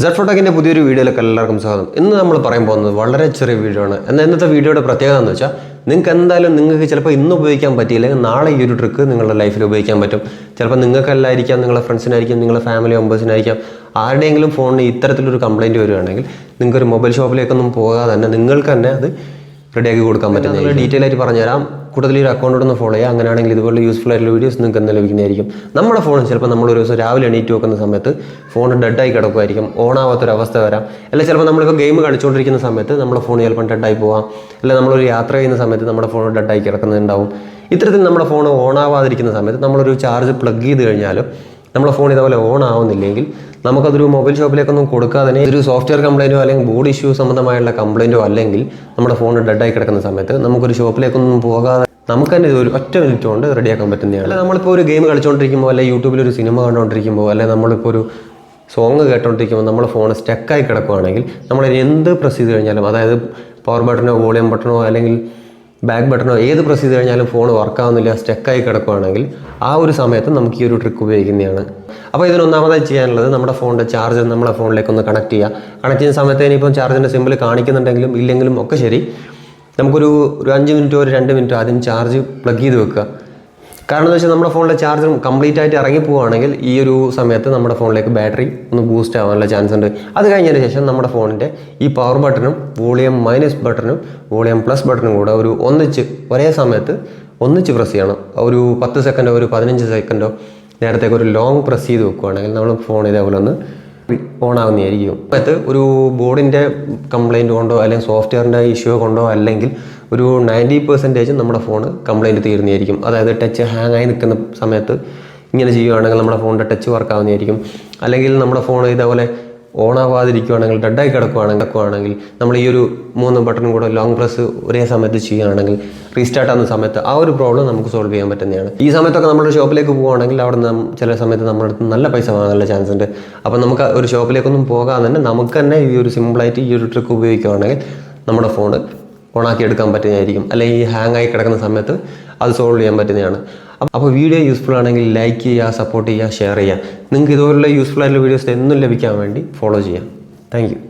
Z ഫോട്ടോക്കിന്റെ പുതിയൊരു വീഡിയോയിലേക്ക് എല്ലാവർക്കും സ്വാഗതം. ഇന്ന് നമ്മൾ പറയാൻ പോകുന്നത് വളരെ ചെറിയ വീഡിയോ ആണ്. എന്നാൽ ഇന്നത്തെ വീഡിയോയുടെ പ്രത്യേകത എന്ന് വെച്ചാൽ നിങ്ങൾക്ക് എന്തായാലും നിങ്ങൾക്ക് ചിലപ്പോൾ ഇന്ന് ഉപയോഗിക്കാൻ പറ്റിയില്ലെങ്കിൽ നാളെ ഈ ഒരു ട്രിക്ക് നിങ്ങളുടെ ലൈഫിൽ ഉപയോഗിക്കാൻ പറ്റും. ചിലപ്പോൾ നിങ്ങൾക്കല്ലായിരിക്കാം നിങ്ങളുടെ ഫ്രണ്ട്സിനായിരിക്കും നിങ്ങളുടെ ഫാമിലി മെമ്പേഴ്സിനായിരിക്കാം ആരുടെയെങ്കിലും ഫോണിന് ഇത്തരത്തിലൊരു കംപ്ലയിന്റ് വരികയാണെങ്കിൽ നിങ്ങൾക്കൊരു മൊബൈൽ ഷോപ്പിലേക്കൊന്നും പോകാതെ തന്നെ നിങ്ങൾക്ക് തന്നെ അത് റെഡിയാക്കി കൊടുക്കാൻ പറ്റും ഡീറ്റെയിൽ ആയിട്ട് പറഞ്ഞുതരാം. കൂടുതൽ ഈ ഒരു അക്കൗണ്ട് ഒന്ന് ഫോളോ ചെയ്യുക. അങ്ങനെയാണെങ്കിൽ ഇതുപോലെ യൂസ്ഫുൾ ആയിട്ടുള്ള വീഡിയോസ് നിങ്ങൾക്ക് എന്തായാലും ലഭിക്കുന്നതായിരിക്കും. നമ്മുടെ ഫോൺ ചിലപ്പോൾ നമ്മൾ ഒരു ദിവസം രാവിലെ എണീറ്റ് വെക്കുന്ന സമയത്ത് ഫോൺ ഡെഡായി കിടക്കുമായിരിക്കും. ഓൺ ആവാത്തൊരവസ്ഥ വരാം. അല്ലെങ്കിൽ ചിലപ്പോൾ നമ്മളിപ്പോൾ ഗെയിം കളിച്ചുകൊണ്ടിരിക്കുന്ന സമയത്ത് നമ്മുടെ ഫോൺ ചിലപ്പോൾ ഡെഡായി പോവാം. അല്ലെങ്കിൽ നമ്മളൊരു യാത്ര ചെയ്യുന്ന സമയത്ത് നമ്മുടെ ഫോൺ ഡെഡായി കിടക്കുന്നുണ്ടാവും. ഇത്തരത്തിൽ നമ്മുടെ ഫോൺ ഓൺ ആവാതിരിക്കുന്ന സമയത്ത് നമ്മളൊരു ചാർജ് പ്ലഗ് ചെയ്ത് കഴിഞ്ഞാലും നമ്മുടെ ഫോൺ ഇതേപോലെ ഓൺ ആവുന്നില്ലെങ്കിൽ നമുക്കതൊരു മൊബൈൽ ഷോപ്പിലേക്കൊന്നും കൊടുക്കാതെ തന്നെ ഒരു സോഫ്റ്റ്വെയർ കംപ്ലൈന്റോ അല്ലെങ്കിൽ ബോഡി ഇഷ്യൂ സംബന്ധമായുള്ള കംപ്ലൈന്റോ അല്ലെങ്കിൽ നമ്മുടെ ഫോൺ ഡെഡായി കിടക്കുന്ന സമയത്ത് നമുക്കൊരു ഷോപ്പിലേക്കൊന്നും പോകാതെ നമുക്ക് തന്നെ ഒരു ഒറ്റ മിനിറ്റ് കൊണ്ട് റെഡിയാക്കാൻ പറ്റുന്നതാണ്. അല്ല നമ്മളിപ്പോൾ ഒരു ഗെയിം കളിച്ചുകൊണ്ടിരിക്കുമ്പോൾ അല്ലെങ്കിൽ യൂട്യൂബിൽ ഒരു സിനിമ കണ്ടുകൊണ്ടിരിക്കുമ്പോൾ അല്ലെങ്കിൽ നമ്മളിപ്പോൾ ഒരു സോങ് കേട്ടോണ്ടിരിക്കുമ്പോൾ നമ്മൾ ഫോൺ സ്റ്റക്കായി കിടക്കുകയാണെങ്കിൽ നമ്മൾ എന്ത് പ്രസ് ചെയ്ത് കഴിഞ്ഞാലും അതായത് പവർ ബട്ടണോ വോളിയം ബട്ടണോ അല്ലെങ്കിൽ ബാക്ക് ബട്ടണോ ഏത് പ്രസ് ചെയ്ത് കഴിഞ്ഞാലും ഫോൺ വർക്കാവുന്നില്ല സ്റ്റക്കായി കിടക്കുകയാണെങ്കിൽ ആ ഒരു സമയത്ത് നമുക്ക് ഈ ഒരു ട്രിക്ക് ഉപയോഗിക്കുന്നതാണ്. അപ്പോൾ ഇതിനൊന്നാമതായി ചെയ്യാനുള്ളത് നമ്മുടെ ഫോണിന്റെ ചാർജർ നമ്മളെ ഫോണിലേക്ക് ഒന്ന് കണക്ട് ചെയ്യുക കണക്ട് ചെയ്യുന്ന സമയത്ത് ഇനിയിപ്പം ചാർജിന്റെ സിമ്പിൾ കാണിക്കുന്നുണ്ടെങ്കിലും ഇല്ലെങ്കിലും ഒക്കെ ശരി. നമുക്കൊരു ഒരു അഞ്ച് മിനിറ്റോ ഒരു രണ്ട് മിനിറ്റോ ആദ്യം ചാർജ് പ്ലഗ് ചെയ്ത് വെക്കുക. കാരണം എന്ന് വെച്ചാൽ നമ്മുടെ ഫോണിലെ ചാർജർ കംപ്ലീറ്റ് ആയിട്ട് ഇറങ്ങി പോവുകയാണെങ്കിൽ ഈ ഒരു സമയത്ത് നമ്മുടെ ഫോണിലേക്ക് ബാറ്ററി ഒന്ന് ബൂസ്റ്റ് ആവാനുള്ള ചാൻസ് ഉണ്ട്. അത് കഴിഞ്ഞതിന് ശേഷം നമ്മുടെ ഫോണിന്റെ ഈ പവർ ബട്ടണും വോളിയം മൈനസ് ബട്ടണും വോളിയം പ്ലസ് ബട്ടണും കൂടെ ഒരു ഒന്നിച്ച് ഒരേ സമയത്ത് ഒന്നിച്ച് പ്രസ് ചെയ്യണം. ഒരു പത്ത് സെക്കൻഡോ ഒരു പതിനഞ്ച് സെക്കൻഡോ നേരത്തേക്ക് ഒരു ലോങ് പ്രസ് ചെയ്ത് വെക്കുകയാണെങ്കിൽ നമ്മൾ ഫോൺ ഇതേപോലെ ഒന്ന് ഓൺ ആവുന്നതായിരിക്കും അത് ഒരു ബോർഡിന്റെ കംപ്ലൈന്റ് കൊണ്ടോ അല്ലെങ്കിൽ സോഫ്റ്റ്വെയറിന്റെ ഇഷ്യൂ കൊണ്ടോ അല്ലെങ്കിൽ ഒരു നയന്റി പെർസെന്റേജ് നമ്മുടെ ഫോൺ കംപ്ലൈന്റ് തീരുന്നതായിരിക്കും. അതായത് ടച്ച് ഹാങ് ആയി നിൽക്കുന്ന സമയത്ത് ഇങ്ങനെ ചെയ്യുകയാണെങ്കിൽ നമ്മുടെ ഫോണിന്റെ ടച്ച് വർക്ക് ആവുന്നതായിരിക്കും. അല്ലെങ്കിൽ നമ്മുടെ ഫോൺ ഇതേപോലെ ഓൺ ആവാതിരിക്കുകയാണെങ്കിൽ ഡെഡായി കിടക്കുകയാണെങ്കിൽ നമ്മൾ ഈ ഒരു മൂന്ന് ബട്ടണും കൂടെ ലോങ് പ്രസ് ഒരേ സമയത്ത് ചെയ്യുകയാണെങ്കിൽ റീസ്റ്റാർട്ട് ആകുന്ന സമയത്ത് ആ ഒരു പ്രോബ്ലം നമുക്ക് സോൾവ് ചെയ്യാൻ പറ്റുന്നതാണ്. ഈ സമയത്തൊക്കെ നമ്മുടെ ഷോപ്പിലേക്ക് പോവുകയാണെങ്കിൽ അവിടെ നിന്ന് ചില സമയത്ത് നമ്മുടെ അടുത്ത് നല്ല പൈസ വാങ്ങാനുള്ള ചാൻസ് ഉണ്ട്. അപ്പോൾ നമുക്ക് ഒരു ഷോപ്പിലേക്കൊന്നും പോകാതെ തന്നെ നമുക്ക് തന്നെ ഈ ഒരു സിമ്പിളായിട്ട് ഈ ഒരു ട്രിക്ക് ഉപയോഗിക്കുകയാണെങ്കിൽ നമ്മുടെ ഫോൺ ഓണാക്കി എടുക്കാൻ പറ്റുന്നതായിരിക്കും. അല്ലെങ്കിൽ ഈ ഹാങ് ആയി കിടക്കുന്ന സമയത്ത് അത് സോൾവ് ചെയ്യാൻ പറ്റുന്നതാണ്. അപ്പോൾ വീഡിയോ യൂസ്ഫുൾ ആണെങ്കിൽ ലൈക്ക് ചെയ്യുക സപ്പോർട്ട് ചെയ്യുക ഷെയർ ചെയ്യുക നിങ്ങൾക്ക് ഇതുപോലുള്ള യൂസ്ഫുൾ ആയിട്ടുള്ള വീഡിയോസ് എന്നും ലഭിക്കാൻ വേണ്ടി ഫോളോ ചെയ്യാം. താങ്ക്